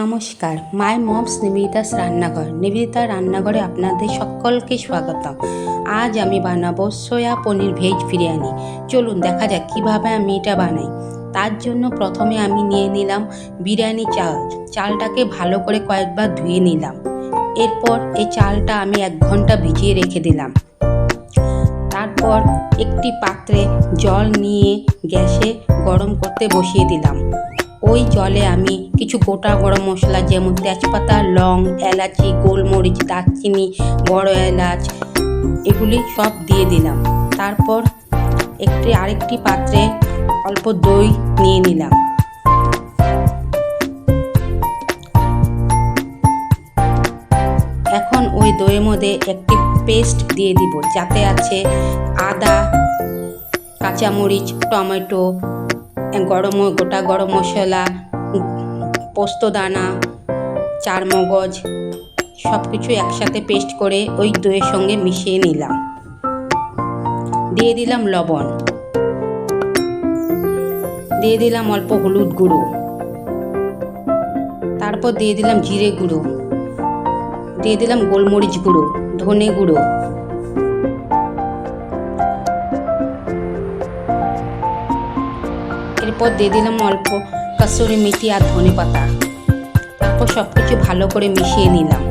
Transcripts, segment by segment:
নমস্কার, মাই মমস নিবেদিতাস রান্নাঘর। নিবেদিতার রান্নাঘরে আপনাদের সকলকে স্বাগতম। আজ আমি বানাবো সয়া পনির ভেজ বিরিয়ানি। চলুন দেখা যাক কীভাবে আমি এটা বানাই। তার জন্য প্রথমে আমি নিয়ে নিলাম বিরিয়ানি চাল। চালটাকে ভালো করে কয়েকবার ধুয়ে নিলাম। এরপর এই চালটা আমি এক ঘণ্টা ভিজিয়ে রেখে দিলাম। তারপর একটি পাত্রে জল নিয়ে গ্যাসে গরম করতে বসিয়ে দিলাম। ওই জলে আমি কিছু গোটা গরম মশলা যেমন তেজপাতা, লং, এলাচি, গোলমরিচ, দারচিনি, বড় এলাচ, এগুলি সব দিয়ে দিলাম। তারপর একটি আরেকটি পাত্রে অল্প দই নিয়ে নিলাম। এখন ওই দইয়ের মধ্যে একটি পেস্ট দিয়ে দিব, যাতে আছে আদা, কাঁচামরিচ, টমেটো গরম গোটা গরম মশলা পোস্তদানা চার মগজ সব কিছু একসাথে পেস্ট করে ওই দইয়ের সঙ্গে মিশিয়ে নিলাম। দিয়ে দিলাম লবণ। দিয়ে দিলাম অল্প হলুদ গুঁড়ো। তারপর দিয়ে দিলাম জিরে গুঁড়ো। দিয়ে দিলাম গোলমরিচ গুঁড়ো, ধনে গুঁড়ো। এরপর দিয়ে দিলাম অল্প কাসুরি মেথি আর ধনে পাতা তারপর সব কিছু ভালো করে মিশিয়ে নিলাম।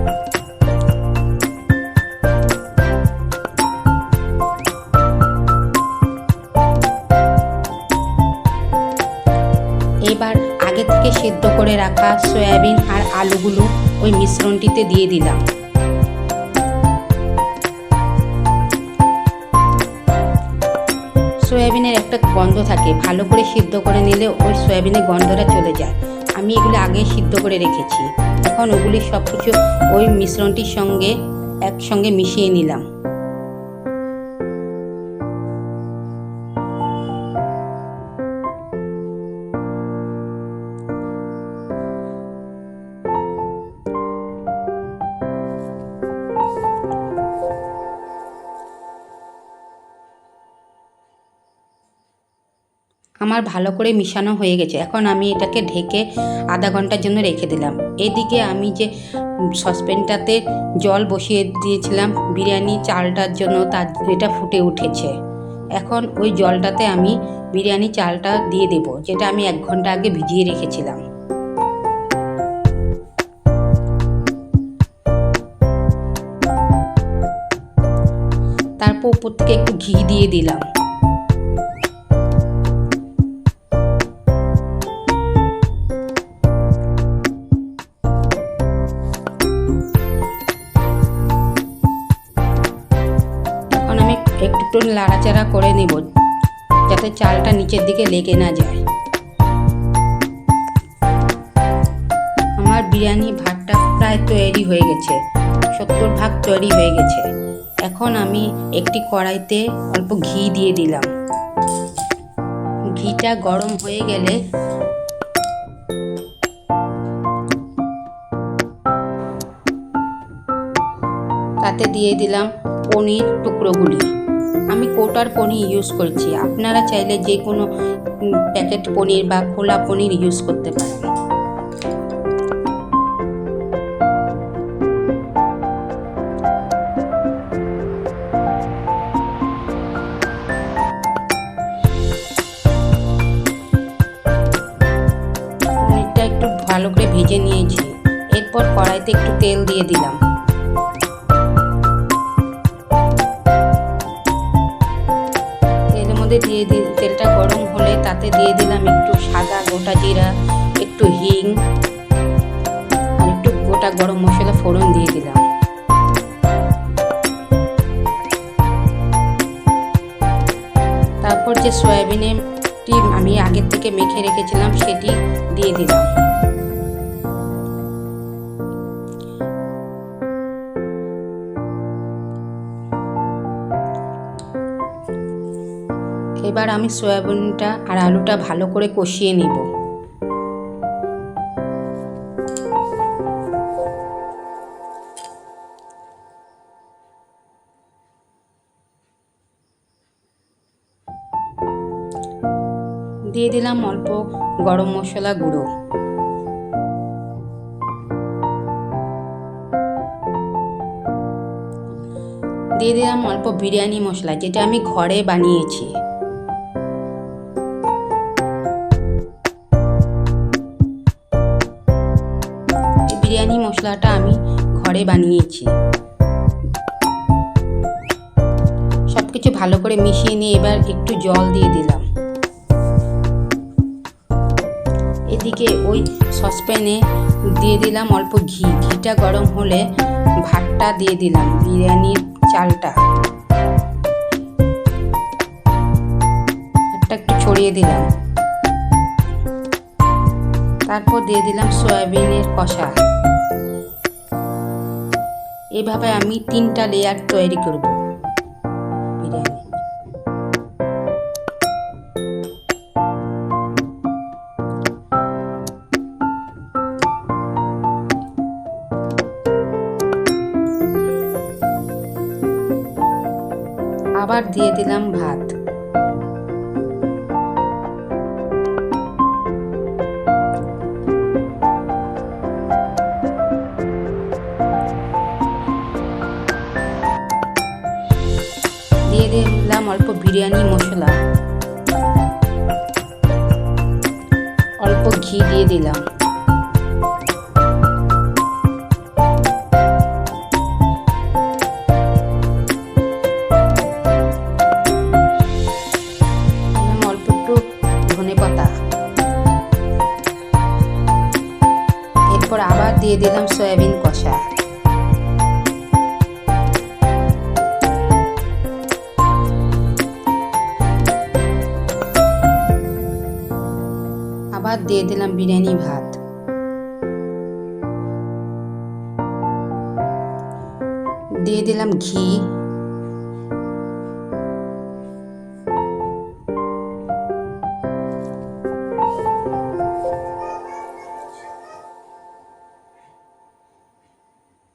এবার আগে থেকে সেদ্ধ করে রাখা সয়াবিন আর আলুগুলো ওই মিশ্রণটিতে দিয়ে দিলাম। সয়াবিনের একটা গন্ধ থাকে, ভালো করে সিদ্ধ করে নিলে ওই সয়াবিনের গন্ধটা চলে যায়। আমি এগুলো আগে সিদ্ধ করে রেখেছি। এখন ওগুলি সব কিছু ওই মিশ্রণটির সঙ্গে একসঙ্গে মিশিয়ে নিলাম। আমার ভালো করে মিশানো হয়ে গেছে। এখন আমি এটাকে ঢেকে আধা ঘণ্টার জন্য রেখে দিলাম। এদিকে আমি যে সসপ্যানটাতে জল বসিয়ে দিয়েছিলাম, বিরিয়ানি চালটার জন্য তার এটা ফুটে উঠেছে। এখন ওই জলটাতে আমি বিরিয়ানি চালটা দিয়ে দেব, যেটা আমি এক ঘণ্টা আগে ভিজিয়ে রেখেছিলাম। তারপর উপর থেকে একটু ঘি দিয়ে দিলাম। লাড়াচাড়া করে নেব, যাতে চালটা নিচের দিকে লেগে না যায়। আমার বিরিয়ানি ভাতটা প্রায় তৈরি হয়ে গেছে, সত্তর ভাগ তৈরি হয়ে গেছে। এখন আমি একটি কড়াইতে অল্প ঘি দিয়ে দিলাম। ঘিটা গরম হয়ে গেলে তাতে দিয়ে দিলাম পনির টুকরোগুলি। আমি কোটার পনির ইউজ করছি। আপনারা চাইলে যে কোনো প্যাকেট পনির বা খোলা পনির ইউজ করতে পারেন। একটু ভালো করে ভেজে নিয়েছি। এরপর কড়াইতে একটু তেল দিয়ে দিলাম। মধ্যে দিয়ে দি তেলটা গরম হলে তাতে দিয়ে দিলাম একটু সাদা গোটা জিরা, একটু হিং, আর একটু গোটা গরম মশলা ফোড়ন দিয়ে দিলাম। তারপর যে সয়াবিনের সয়াবিনেরটি আমি আগের থেকে মেখে রেখেছিলাম, সেটি দিয়ে দিলাম। আমি সয়াবিনটা আর আলুটা ভালো করে কষিয়ে নেব। দিয়ে দিলাম অল্প গরম মশলা গুঁড়ো। দিয়ে দিলাম অল্প বিরিয়ানি মশলা, যেটা আমি ঘরে বানিয়েছি। মশলাটা আমি ঘরে বানিয়েছি। সব কিছু ভালো করে মিশিয়ে নিয়ে এবার একটু জল দিয়ে দিলাম। এদিকে ওই সসপ্যানে দিয়ে দিলাম অল্প ঘি। ঘিটা গরম হলে ভাতটা দিয়ে দিলাম, বিরিয়ানির চালটা। ভাতটা একটু ছড়িয়ে দিলাম। তারপর দিয়ে দিলাম সয়াবিনের কষা। এভাবে আমি তিনটা লেয়ার তৈরি করব। বিরিয়ানি আবার দিয়ে দিলাম ভাত। দিয়ে দিলাম অল্প বিরিয়ানি মশলা। অল্প ঘি দিয়ে দিলাম। অল্প এরপর আবার দিয়ে দিলাম সয়াবিন আবার দিয়ে দিলাম বিরিয়ানি ভাত। দিয়ে দিলাম ঘি।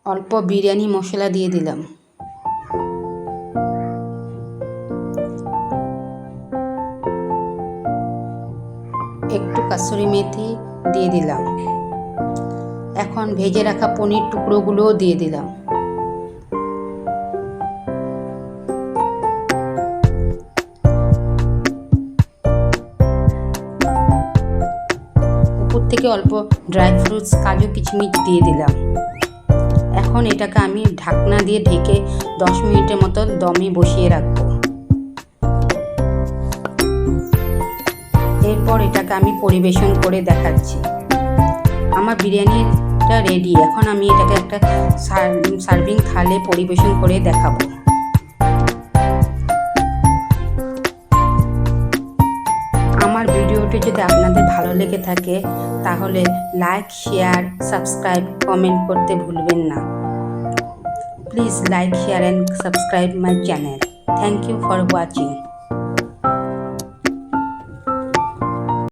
অল্প বিরিয়ানি মশলা দিয়ে দিলাম। একটু কাসুরি মেথি দিয়ে দিলাম। এখন ভেজে রাখা পনির টুকরোগুলোও দিয়ে দিলাম। উপর থেকে অল্প ড্রাই ফ্রুটস, কাজু, কিচমিচ দিয়ে দিলাম। এখন এটাকে আমি ঢাকনা দিয়ে ঢেকে দশ মিনিটের মতো দমে বসিয়ে রাখব। এরপর এটাকে আমি পরিবেশন করে দেখাচ্ছি। আমার বিরিয়ানিটা রেডি এখন আমি এটাকে একটা সার্ভিং থালে পরিবেশন করে দেখাবো। আমার ভিডিওটি যদি আপনাদের ভালো লেগে থাকে, তাহলে লাইক শেয়ার সাবস্ক্রাইব কমেন্ট করতে ভুলবেন না। Please like share and subscribe my channel thank you for watching